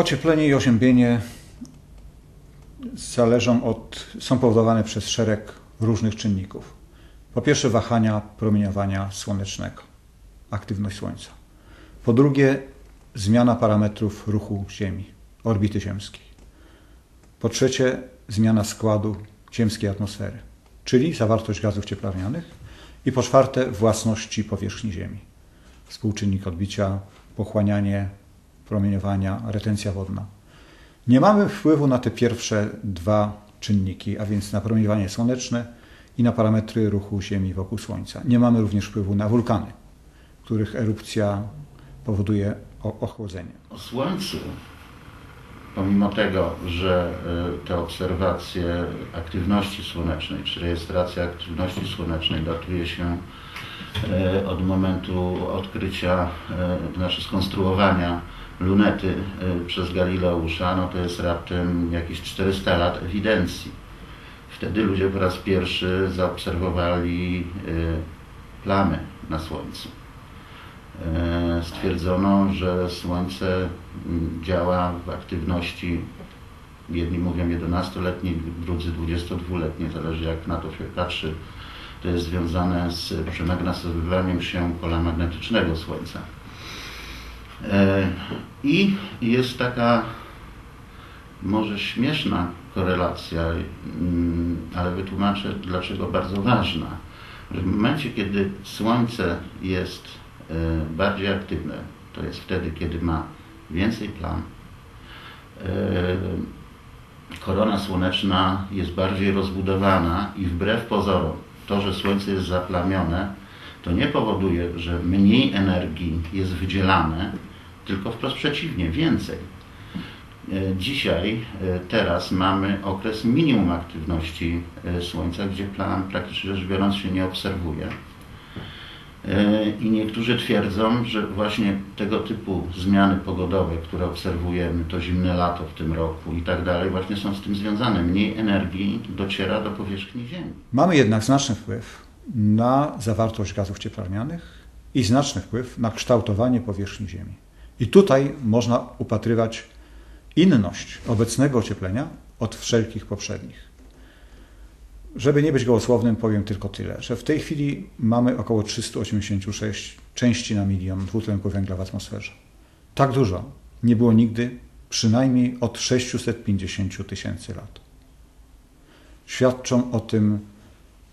Ocieplenie i oziębienie zależą od, są powodowane przez szereg różnych czynników. Po pierwsze, wahania promieniowania słonecznego, aktywność Słońca. Po drugie, zmiana parametrów ruchu Ziemi, orbity ziemskiej. Po trzecie, zmiana składu ziemskiej atmosfery, czyli zawartość gazów cieplarnianych. I po czwarte, własności powierzchni Ziemi. Współczynnik odbicia, pochłanianie promieniowania, retencja wodna. Nie mamy wpływu na te pierwsze dwa czynniki, a więc na promieniowanie słoneczne i na parametry ruchu Ziemi wokół Słońca. Nie mamy również wpływu na wulkany, których erupcja powoduje ochłodzenie. O Słońcu, pomimo tego, że y, te obserwacje aktywności słonecznej, czy rejestracja aktywności słonecznej datuje się y, od momentu odkrycia, y, znaczy skonstruowania lunety przez Galileusza, no to jest raptem jakieś 400 lat ewidencji. Wtedy ludzie po raz pierwszy zaobserwowali plamy na Słońcu. E, stwierdzono, że Słońce działa w aktywności, jedni mówią 11-letniej, drudzy 22-letniej, zależy jak na to się patrzy. To jest związane z przemagnetyzowaniem się pola magnetycznego Słońca. E, I jest taka może śmieszna korelacja, mm, ale wytłumaczę dlaczego bardzo ważna. W momencie, kiedy Słońce jest E, bardziej aktywne. To jest wtedy, kiedy ma więcej plam. E, korona słoneczna jest bardziej rozbudowana i wbrew pozorom, to, że Słońce jest zaplamione, to nie powoduje, że mniej energii jest wydzielane, tylko wprost przeciwnie, więcej. E, dzisiaj, teraz mamy okres minimum aktywności Słońca, gdzie plam praktycznie rzecz biorąc się nie obserwuje. E, I niektórzy twierdzą, że właśnie tego typu zmiany pogodowe, które obserwujemy, to zimne lato w tym roku i tak dalej, właśnie są z tym związane. Mniej energii dociera do powierzchni Ziemi. Mamy jednak znaczny wpływ na zawartość gazów cieplarnianych i znaczny wpływ na kształtowanie powierzchni Ziemi. I tutaj można upatrywać inność obecnego ocieplenia od wszelkich poprzednich. Żeby nie być gołosłownym, powiem tylko tyle, że w tej chwili mamy około 386 części na milion dwutlenku węgla w atmosferze. Tak dużo nie było nigdy, przynajmniej od 650 tysięcy lat. Świadczą o tym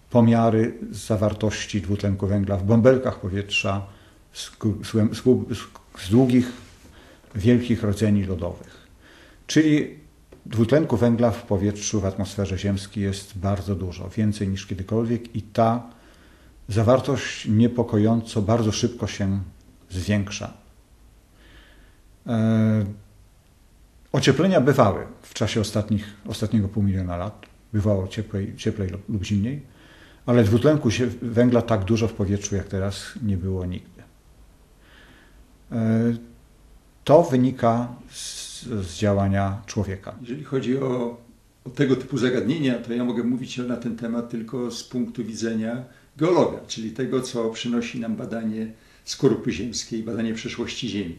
pomiary zawartości dwutlenku węgla w bąbelkach powietrza z, z, długich, wielkich rdzeni lodowych. Czyli dwutlenku węgla w powietrzu, w atmosferze ziemskiej jest bardzo dużo, więcej niż kiedykolwiek i ta zawartość niepokojąco bardzo szybko się zwiększa. E, ocieplenia bywały w czasie ostatnich, ostatniego pół miliona lat, bywało cieplej, cieplej lub zimniej, ale dwutlenku węgla tak dużo w powietrzu jak teraz nie było nigdy. E, to wynika z z, działania człowieka. Jeżeli chodzi o, o tego typu zagadnienia, to ja mogę mówić na ten temat tylko z punktu widzenia geologa, czyli tego, co przynosi nam badanie skorupy ziemskiej, badanie przeszłości Ziemi.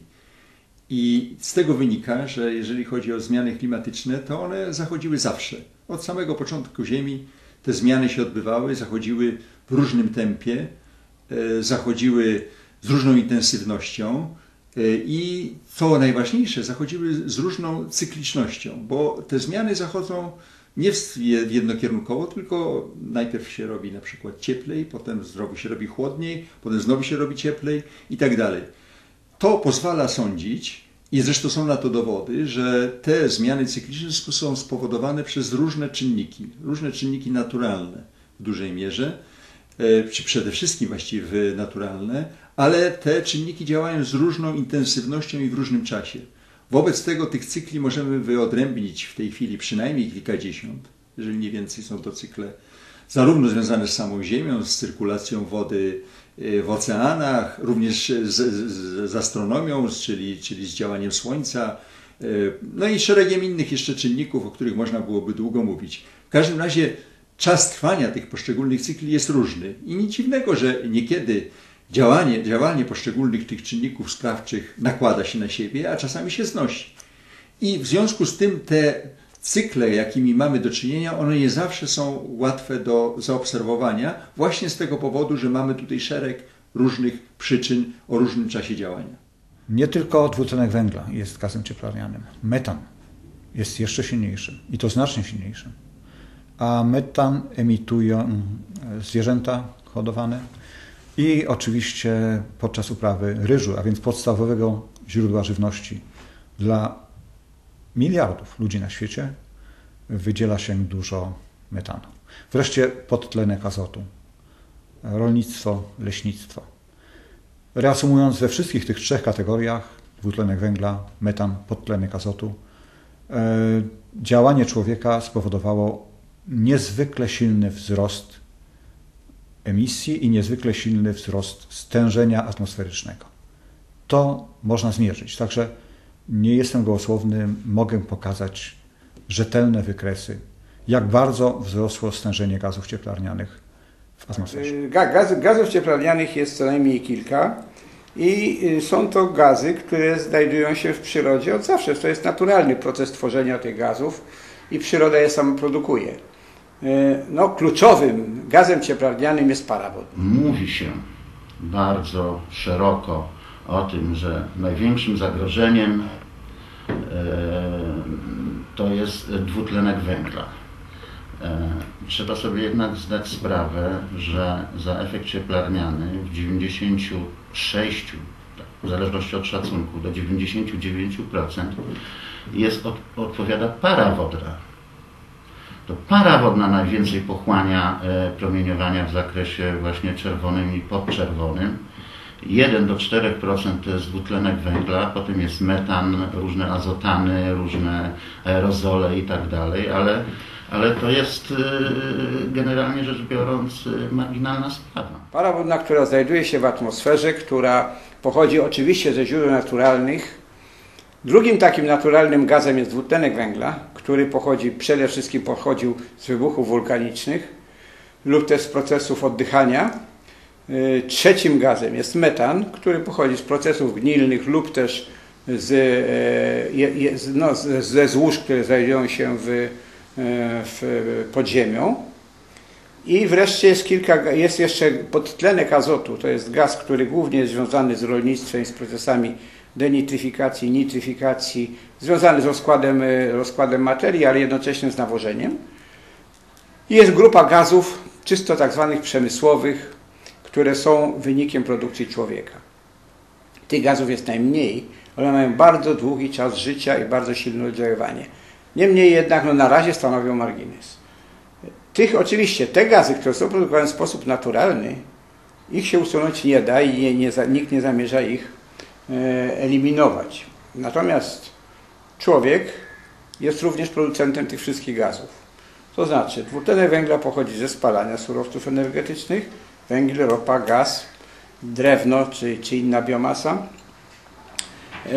I z tego wynika, że jeżeli chodzi o zmiany klimatyczne, to one zachodziły zawsze. Od samego początku Ziemi te zmiany się odbywały, zachodziły w różnym tempie, e, zachodziły z różną intensywnością. E, I co najważniejsze, zachodziły z różną cyklicznością, bo te zmiany zachodzą nie jednokierunkowo, tylko najpierw się robi na przykład cieplej, potem znowu się robi chłodniej, potem znowu się robi cieplej i tak dalej. To pozwala sądzić, i zresztą są na to dowody, że te zmiany cykliczne są spowodowane przez różne czynniki, różne czynniki naturalne w dużej mierze, e, czy przede wszystkim właściwie naturalne, ale te czynniki działają z różną intensywnością i w różnym czasie. Wobec tego tych cykli możemy wyodrębnić w tej chwili przynajmniej kilkadziesiąt, jeżeli nie więcej są to cykle zarówno związane z samą Ziemią, z cyrkulacją wody y, w oceanach, również z, z, z astronomią, czyli, czyli z działaniem Słońca, y, no i szeregiem innych jeszcze czynników, o których można byłoby długo mówić. W każdym razie czas trwania tych poszczególnych cykli jest różny i nic dziwnego, że niekiedy działanie, działanie poszczególnych tych czynników sprawczych nakłada się na siebie, a czasami się znosi. I w związku z tym te cykle, jakimi mamy do czynienia, one nie zawsze są łatwe do zaobserwowania, właśnie z tego powodu, że mamy tutaj szereg różnych przyczyn o różnym czasie działania. Nie tylko dwutlenek węgla jest gazem cieplarnianym. Metan jest jeszcze silniejszym i to znacznie silniejszym. A metan emitują zwierzęta hodowane i oczywiście podczas uprawy ryżu, a więc podstawowego źródła żywności dla miliardów ludzi na świecie, wydziela się dużo metanu. Wreszcie podtlenek azotu. Rolnictwo, leśnictwo. Reasumując, we wszystkich tych trzech kategoriach dwutlenek węgla, metan, podtlenek azotu e, działanie człowieka spowodowało niezwykle silny wzrost emisji i niezwykle silny wzrost stężenia atmosferycznego. To można zmierzyć. Także nie jestem gołosłowny, mogę pokazać rzetelne wykresy, jak bardzo wzrosło stężenie gazów cieplarnianych w atmosferze. Y, Ga- Gaz, gazów cieplarnianych jest co najmniej kilka i y, są to gazy, które znajdują się w przyrodzie od zawsze. To jest naturalny proces tworzenia tych gazów i przyroda je sama produkuje. Y, No, kluczowym gazem cieplarnianym jest para wodna. Mówi się bardzo szeroko o tym, że największym zagrożeniem e, to jest dwutlenek węgla. E, Trzeba sobie jednak zdać sprawę, że za efekt cieplarniany w 96, tak, w zależności od szacunku, do 99% jest, od, odpowiada para wodna. To para wodna najwięcej pochłania e, promieniowania w zakresie właśnie czerwonym i podczerwonym. 1 do 4% to jest dwutlenek węgla, potem jest metan, różne azotany, różne aerozole i tak dalej, ale, ale to jest e, generalnie rzecz biorąc e, marginalna sprawa. Para wodna, która znajduje się w atmosferze, która pochodzi oczywiście ze źródeł naturalnych. Drugim takim naturalnym gazem jest dwutlenek węgla, który pochodzi przede wszystkim pochodził z wybuchów wulkanicznych lub też z procesów oddychania. Y, Trzecim gazem jest metan, który pochodzi z procesów gnilnych lub też z, e, no, ze złóż, które znajdują się w, e, w. I wreszcie jest, kilka, jest jeszcze podtlenek azotu, to jest gaz, który głównie jest związany z rolnictwem i z procesami denitryfikacji, nitryfikacji, związany z rozkładem, e, rozkładem materii, ale jednocześnie z nawożeniem. I jest grupa gazów czysto tak zwanych przemysłowych, które są wynikiem produkcji człowieka. Tych gazów jest najmniej, ale mają bardzo długi czas życia i bardzo silne oddziaływanie. Niemniej jednak no, na razie stanowią margines. Tych oczywiście, te gazy, które są produkowane w sposób naturalny, ich się usunąć nie da i nie, nie, nikt nie zamierza ich e, eliminować. Natomiast człowiek jest również producentem tych wszystkich gazów. To znaczy, dwutlenek węgla pochodzi ze spalania surowców energetycznych, węgiel, ropa, gaz, drewno czy, czy inna biomasa. E,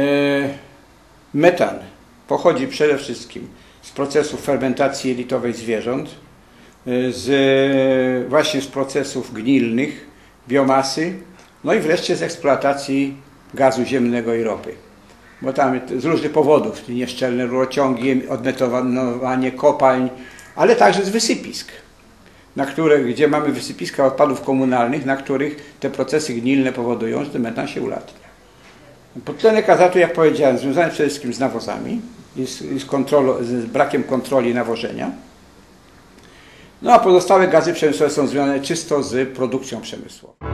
metan pochodzi przede wszystkim z procesu fermentacji jelitowej zwierząt, z, właśnie z procesów gnilnych, biomasy, no i wreszcie z eksploatacji gazu ziemnego i ropy. Bo tam z różnych powodów, nieszczelne rurociągi, odmetowanie kopalń, ale także z wysypisk, na które, gdzie mamy wysypiska odpadów komunalnych, na których te procesy gnilne powodują, że ten metan się ulatnia. Podtlenek azotu, jak powiedziałem, związany przede wszystkim z nawozami i z, z, z brakiem kontroli nawożenia. No a pozostałe gazy przemysłowe są związane czysto z produkcją przemysłową.